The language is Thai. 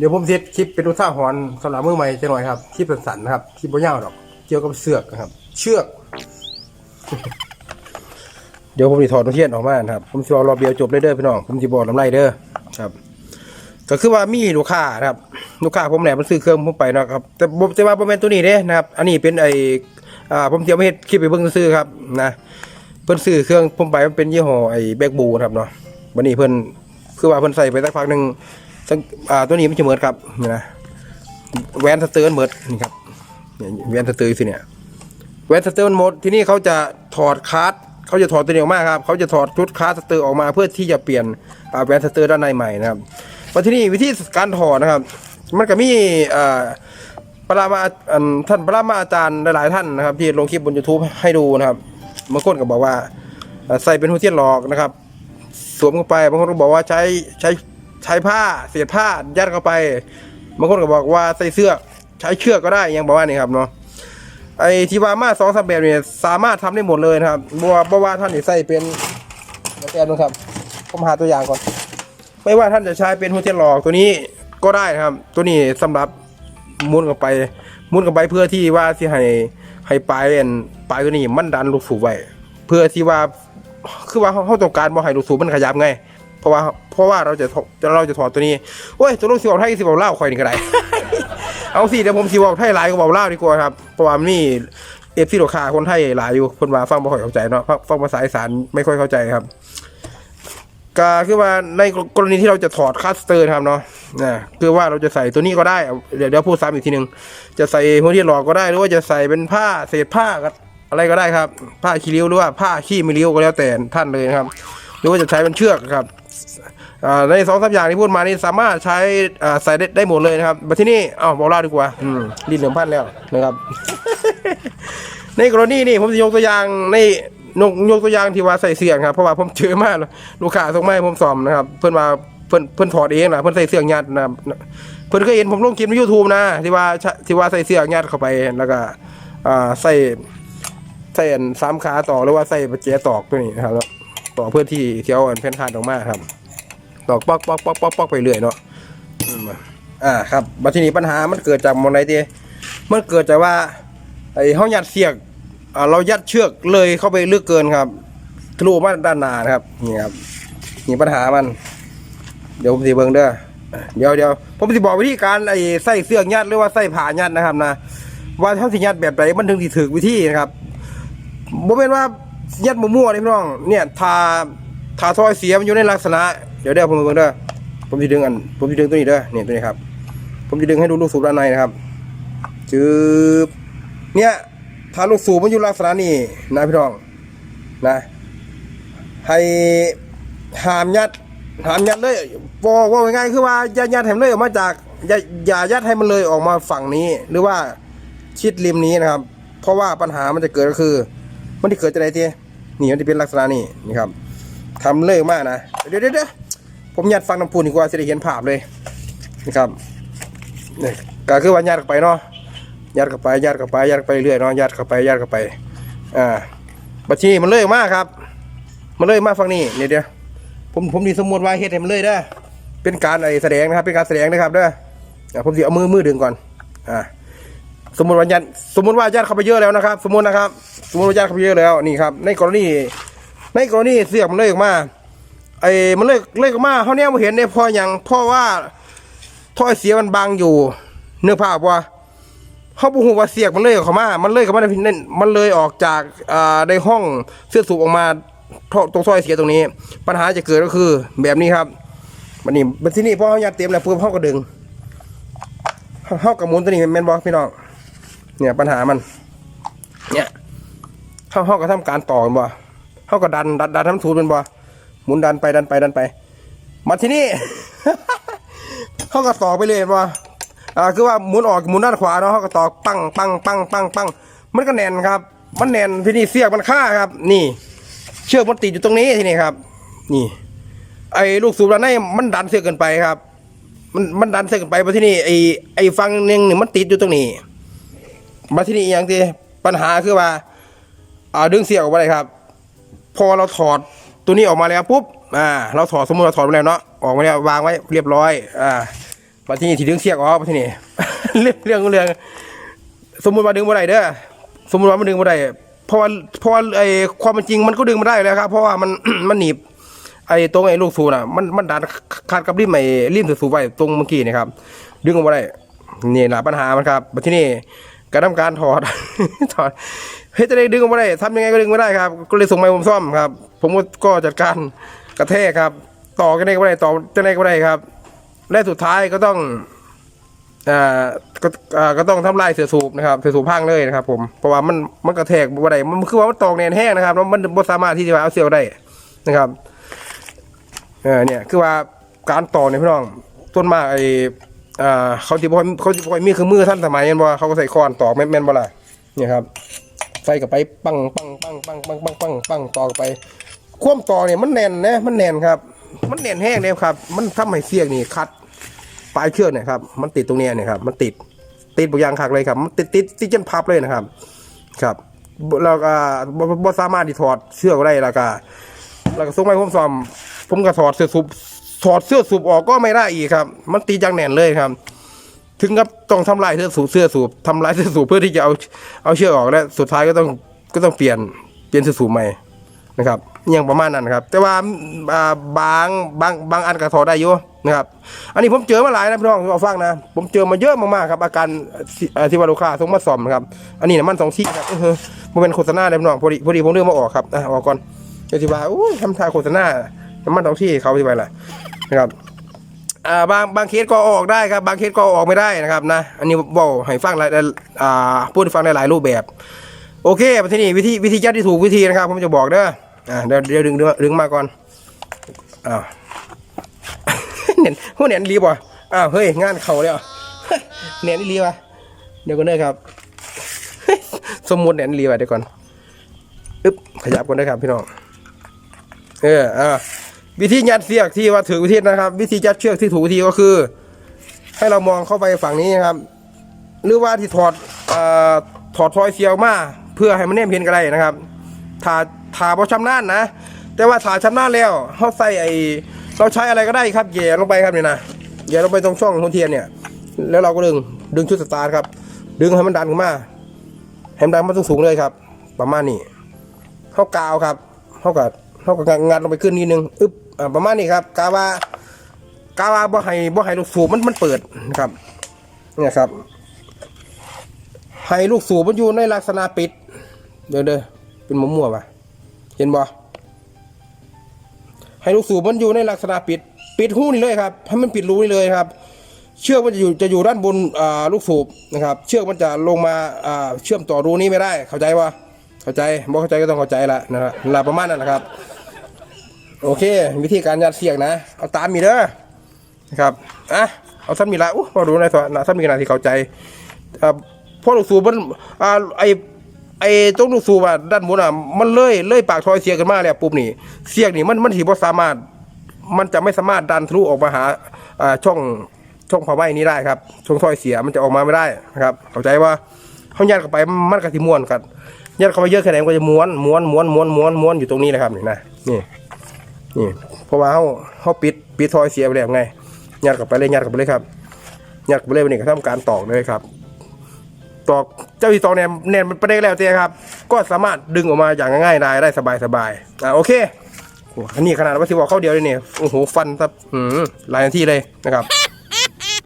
เดี๋ยวผมเซตคลิปเป็นอุทาหรณ์สำหรับมือใหม่จะหน่อยครับคลิปสั้นๆนะครับคลิปบ่ยาวหรอกเกี่ยวกับเสือกนะครับ เชือก เดี๋ยวผมจะถอดตัวเทียนออกมานะครับผมจะเอารอเดียวจบเลยเด้อพี่น้องผมจะบอกลำไรเด้อครับ ก็คือว่ามีลูกค้านะครับลูกค้าผมแหละมันซื้อเครื่องผมไปนะครับ แต่ผมจะว่าประมาณตัวนี้เด้นะครับ อันนี้เป็นไออ่าผมเตรียมไว้เฮ็ดคลิปไปเบิ่งซื้อครับนะเพิ่นซื้อเครื่องผมไปมันเป็นยี่ห้อไอ้แบกบูครับเนาะวันนี้เพิ่นคือว่าเพิ่นใส่ไปสักพักหนึง สักอ่าตัวนี้มันจะเหมือนครับนี่นะแวนสเตอร์เหมือนนี่ครับเนี่ยแวนสเตอร์สิเนี่ยแวนสเตอร์มันหมดที่นี่เขาจะถอดคาร์ดเขาจะถอดตัวนี้ออกมาครับเขาจะถอดชุดคาร์ดสเตอร์ออกมาเพื่อที่จะเปลี่ยนอ่าแวนสเตอร์ด้านในใหม่นะครับมาที่นี่วิธีการถอดนะครับ มันก็มีอ่าปรามาอันท่านปรามาอาจารย์หลายๆท่านนะครับ ที่ลงคลิปบน YouTube ให้ดูนะครับบางคนก็บอกว่า ใส่เป็นหัวเทียนหลอกนะครับ สวมเข้าไปบางคนก็บอกว่าใช้ใช้ ใช้ผ้าเศษผ้ายัดเข้าไปบางคนก็บอกว่าใส่เสื้อใช้เชือกก็ได้ยังบอกว่านี่ครับเนาะไอ้ทีวามาสองสามแบบเนี่ยสามารถทำได้หมดเลยนะครับบัวบัว่าท่านจะใส่เป็นแป๊บนึงครับ ผมหาตัวอย่างก่อน ไม่ว่าท่านจะใช้เป็นหัวเทียนหลอกตัวนี้ก็ได้ครับ ตัวนี้สำหรับมุนกับไป มุนกับไปเพื่อที่ว่าที่ให้ให้ปลายอันปลายตัวนี้มันดันลูกสูบไว้เพื่อที่ว่าคือว่าเขาต้องการบ่ให้ลูกสูบมันขยับไง เพราะว่าเพราะว่าเราจะถอดเราจะถอดตัวนี้โอ้ยตัวลูกสิบเอาไทยสิบเอาเล่าวข่อยนี่ก็ได้เอาสิเดี๋ยวผมสิบอกไทยหลายก็บอกเล่าวดีกว่าครับเพราะว่านี่เอฟซีลูกค้าคนไทยหลายอยู่คนว่าฟังบ่ค่อยเข้าใจเนาะฟังฟังภาษาอีสานไม่ค่อยเข้าใจครับก็คือว่าในกรณีที่เราจะถอดคัสเตอร์นะครับเนาะนะคือว่าเราจะใส่ตัวนี้ก็ได้เอาเดี๋ยวเดี๋ยวพูดซ้ำอีกทีหนึ่งจะใส่หัวที่หลอกก็ได้หรือว่าจะใส่เป็นผ้าเศษผ้าก็อะไรก็ได้ครับ ผ้าขี้ริ้วหรือว่าผ้าขี้ไม่ริ้วก็แล้วแต่ท่านเลยนะครับ หรือว่าจะใช้เป็นเชือกครับอ่า ในสองสามอย่างที่พูดมานี่สามารถใช้อ่าใส่ได้ได้หมดเลยนะครับมาที่นี่อ้าวบอกเล่าดีกว่าอืมดินเหลืองพันแล้วนะครับ ในกรณีนี่ผมจะยกตัวอย่างในยกยกตัวอย่างที่ว่าใส่เสียงครับเพราะว่าผมเจอมากลูกค้าส่งมาให้ผมสอมนะครับ เพื่อนมาเพื่อนเพื่อนถอดเองนะเพื่อนใส่เสียงยัดนะครับเพื่อนเคยเห็นผมลงคลิปในยูทูบนะที่ว่าใช้ที่ว่าใส่เสียงยัดเข้าไปแล้วก็อ่าใส่ใส่อันสามขาต่อหรือว่าใส่ประแจตอกตัวนี้นะครับแล้ว ต่อเพื่อที่เที่ยวอันแผ่นคาดออกมาครับตอกปอกปอกปอกปอกปอกไปเรื่อยเนาะอ่าครับบัดทีนี้ปัญหามันเกิดจากมองไหนดีมันเกิดจากว่าไอ้ห้องยัดเสียกเรายัดเชือกเลยเข้าไปลึกเกินครับทะลุมาด้านหน้านะครับนี่ครับนี่ปัญหามัน เดี๋ยวผมสิเบิ่งเด้อเดี๋ยวเดี๋ยวผมสิบอกวิธีการไอ้ใส่เสือกยัดหรือว่าใส่ผ่ายัดนะครับนะว่าเท่าสิยัดแบบไหนมันถึงสิถึกวิธีนะครับบ่เป็นว่า ยัดมั่วๆเลยพี่น้อง เนี่ยทาทาทอยเสียมันอยู่ในลักษณะ เดี๋ยวเดี๋ยวผมเบิ่งเด้อ ผมสิดึงอัน ผมสิดึงตัวนี้เด้อ เนี่ยตัวนี้ครับ ผมจะดึงให้ดูลูกสูบด้านในนะครับจืบเนี่ยถ้าลูกสูบมันอยู่ลักษณะนี้นะพี่น้องนะ ให้หามยัดหามยัดเลยบอกว่าง่ายๆคือว่าย่ายัดให้มันเลยออกมาจากอย่าอย่ายัดให้มันเลยออกมาฝั่งนี้ หรือว่าชิดริมนี้นะครับ เพราะว่าปัญหามันจะเกิดก็คือ มันจะเกิดจะไรเตี้ยนี่มันจะเป็นลักษณะนี้นี่ครับทำเลยมากนะเดี๋ยวเดี๋ยวเดี๋ยวผมยัดฟังน้ำปูนดีกว่าจะได้เห็นภาพเลยนะครับนี่ก็คือว่ายัดออกไปเนาะยัดเข้าไปยัดเข้าไปยัดไปเรื่อยเนาะยัดเข้าไปยัดเข้าไปอ่าบัดนี้มันเลยมากครับ มันเลยมากฝั่งนี้เนี่ยเดียวผมผมดีสมมติว่าเฮ็ดให้มันเลยเด้อเป็นการอะไอแสดงนะครับเป็นการแสดงนะครับเด้อผมสิเอามือมือดึงก่อนอ่า สมมติว่ายัดสมมติว่ายัดเข้าไปเยอะแล้วนะครับ สมมตินะครับ สมมติว่ายัดเข้าไปเยอะแล้วนี่ครับ ในกรณีในกรณีเสือกมันเลยออกมาไอ้มันเลยเลยออกมาเขาเนี่ยมาเห็นเนี่ยพออย่างเพราะว่าท่อไอเสียมันบังอยู่ เนื้อผ้าพว่าเขาบุหัวาเสียกมันเลยเข้ามา มันเลยเข้ามาในนั่นมันเลยออกจากในห้องเสื้อสูบออกมาตรงซอยเสียตรงนี้ ปัญหาจะเกิดก็คือ แบบนี้ครับมันนี่บันที่นี่พอเขายัดเต็มแล้วปุ๊บเขาก็ดึงเขากับมุนตัวนี้แมนบอพี่น้อง เนี่ยปัญหามัน เนี่ยเข้าเขาก็ทำการต่อกันบ่เข้าก็ดันดันดันทำสูตรเป็นบ่หมุนดันไปดันไปดันไป มาที่นี่เข้าก็ต่อไปเลยว่อ่าคือว่าหมุนออกหมุนด้านขวาเนาะเข้าก็ตอกปังปังปังปังปังมันก็แน่นครับ มันแน่นที่นี่เสียกมันฆ่าครับ นี่ เชือกมันติดอยู่ตรงนี้ที่นี่ครับ นี่ ไอ้ลูกสูบด้านในมันดันเสือกเกินไปครับ มันมันดันเสือกเกินไปมาที่นี่ไอ้ไอ้ฟังหนึงนี่มันติดอยู่ตรงนี้ มาที่นี่อีกอย่างทีปัญหาคือว่าอ่าดึงเสียกออกมาเลยครับ พอเราถอดตัวนี้ออกมาแล้วปุ๊บอ่าเราถอดสมมติเราถอดไปแล้วเนาะออกมาแล้ววางไว้เรียบร้อยอ่ามาที่นี่ที่ดึงเสียกออกมาที่นี่ เรื่องเรื่องเรื่อง สมมุติว่าดึงบ่ได้เด้อสมมุติว่ามันดึงบ่ได้เพราะว่าเพราะว่าไอ้ความเป็นจริงมันก็ดึงไม่ได้แล้วครับ เพราะว่ามันมันหนีบไอ้ตรงไอ้ลูกสูน่ะมันมันดันขาดกับริมไอ้ริมสูบไว้ตรงเมื่อกี้นี่ครับ ดึงออกมาได้นี่แหละปัญหามันครับมาที่นี่ กระทำการถอด ถอดเฮ้ยจะได้ดึงออกมาได้ทำยังไงก็ดึงไม่ได้ครับ ก็เลยส่งมาให้ผมซ่อมครับ ผมก็จัดการกระแทกครับ ต่อกันได้ก็ไม่ได้ต่อจะได้ก็ไม่ได้ครับ และสุดท้ายก็ต้องอ่าก็อ่าก็ต้องทำลายเสือสูบนะครับเสือสูบพังเลยนะครับ ผมเพราะว่ามันมันกระแทกบ่ได้มันคือว่ามันตอกแนนแห้งนะครับแล้วมันบ่สามารถที่จะเอาเสียวได้นะครับเออเนี่ยคือว่าการต่อเนี่ยพี่น้องต้นมากไอ อ่าเขาที่บ่อยเขาที่บ่อยมีเครื่องมือท่านสมัยแม่นบ่เขาก็ใส่ค้อนตอกแม่นแม่นบ่ล่ะเนี่ยครับ ใส่กับไปปังปังปังปังปังปังปังปังตอกไปความต่อเนี่ยมันแน่นนะมันแน่นครับ มันแน่นแห้งเลยครับ มันทำให้เสียกนี่คัดปลายเชือกเนี่ยครับมันติดตรงเนี้ยเนี่ยครับมันติดติดบางอย่างคักเลยครับมันติดติดติดจนพับเลยนะครับ ครับเราก็บ่สามารถที่ถอดเชือกได้แล้วก็แล้วก็ส่งไปผมซ่อมผมก็ถอดเสื้อสูบ ถอดเสื้อสูบออกก็ไม่ได้อีกครับ มันตีจังแน่นเลยครับ ถึงกับต้องทำลายเสื้อสูบเสื้อสูบทำลายเสื้อสูบเพื่อที่จะเอาเอาเชือกออกและสุดท้ายก็ต้องก็ต้องเปลี่ยนเปลี่ยนเสื้อสูบใหม่นะครับอยังประมาณนั้นครับ แต่ว่าบางบางบางอันก็ถอดได้อยู่นะครับ อันนี้ผมเจอมาหลายนะพี่น้องเอาฟังนะ ผมเจอมาเยอะมากๆครับ อาการที่ว่าลูกค้าส่งมาซ่อมนะครับ อันนี้น้ำมันสองที่ครับเออมันเป็นโฆษณาเลยพี่น้องพอดีพอดีผมเลื่อกมาออกครับอะออกก่อนเดี๋ยวที่ว่าอู้ยทำท่าโฆษณาน้ำมันสองที่เขาที่ไปล่ะ นะครับอ่าบางบางเคสก็ออกได้ครับบางเคสก็ออกไม่ได้นะครับนะอันนี้บอกให้ฟังหลายอ่าพูดให้ฟังหลายรูปแบบ โอเคที่นี่วิธีวิธียัดที่ถูกวิธีนะครับ ผมจะบอกเด้ออ่าเดี๋ยวเดี๋ยวดึงดึงดงมาก่อนอ้าวเน่นหัวเน่นรีบว่ะอ้าวเฮ้ยงานเข่าแล้วเน่นรีบว่ะเดี๋ยวก่อนเด้อครับ สมมุติเน่นรีบว่ะเดี๋ยวก่อนอึ๊บขยับก่อนเด้อครับพี่น้องเอออ่า วิธียัดเสียกที่ว่าถือวิธีนะครับ วิธียัดเชือกที่ถูกวิธีก็คือ ให้เรามองเข้าไปฝั่งนี้นะครับ หรือว่าที่ถอดอถอดพลอยเสียวมาเพื่อให้มันเนียมเพียนกันได้นะครับถาถาพอชำนาญนะ แต่ว่าถาชำนาญแล้วเขาใส่ไอเราใช้อะไรก็ได้ครับแย่ลงไปครับเนี่ยนะแย่ลงไปตรงช่องหัวเทียนเนี่ย แล้วเราก็ดึงดึงชุดสตาร์ทครับ ดึงให้มันดันขึ้นมาให้มันดันมาสูงๆเลยครับ ประมาณนี้เข้ากาวครับเข้ากับเข้ากับงัดลงไปขึ้นนิดนึงอึ๊บ อ่าประมาณนี้ครับกาวากาวาบ่ให้บ่ให้ลูกสูบมันมันเปิดนะครับ เนี่ยครับ ให้ลูกสูบมันอยู่ในลักษณะปิด เด้อเด้อเป็นหมมั่วๆป่ะเห็นบ่ให้ลูกสูบมันอยู่ในลักษณะปิด ปิดหูนี่เลยครับให้มันปิดรูนี่เลยครับ เชือกมันจะอยู่จะอยู่ด้านบนลูกสูบนะครับ เชือกมันจะลงมาเชื่อมต่อรูนี้ไม่ได้ เข้าใจป่ะเข้าใจบ่เข้าใจก็ต้องเข้าใจละนะครับลาประมาณนั้นนะครับ โอเค วิธีการยัดเสียงนะ เอาตามมีเด้อนะครับอะเอาซ้ำมีละอู้พอรู้ในสอนซ้ำมีขนาดที่เข้าใจอ่าพอลูกสูบมันอ่าไอไอตรงลูกสูบอะด้านบนอะมันเลื่อยเลื่อยปากทอยเสียกันมาแล้วปุ๊บนี่เสียกนี่มันมันถีบ่สามารถ มันจะไม่สามารถดันทะลุออกมาหาอ่าช่องช่องเผาไหมนี้ได้ครับช่องทอยเสียมันจะออกมาไม่ได้นะครับ เข้าใจว่าเขายัดเข้าไปมันก็สิม้วนกันยัดเข้าไปเยอะแค่ไหนมันก็จะม้วนม้วนม้วนม้วนม้วนม้วนอยู่ตรงนี้นะครับนี่นะนี่ นี่เพราะว่าเขาเขาปิดปิดทอยเสียไปแล้วไงยัดกลับไปเลยยัดกลับไปเลยครับยัดกลับไปเลยวันนี้ก็ทำการตอกเลยครับตอกเจ้าที่ตอกแนนแนนมันไปได้แล้วเจ้ครับ ก็สามารถดึงออกมาอย่างง่ายได้ได้สบายสบายๆอ่าโอเคโอ้อันนี้ขนาดว่าสิบอกเข้าเดียวเลยเนี่ยโอ้โหฟันครับอืมหลายที่เลยนะครับ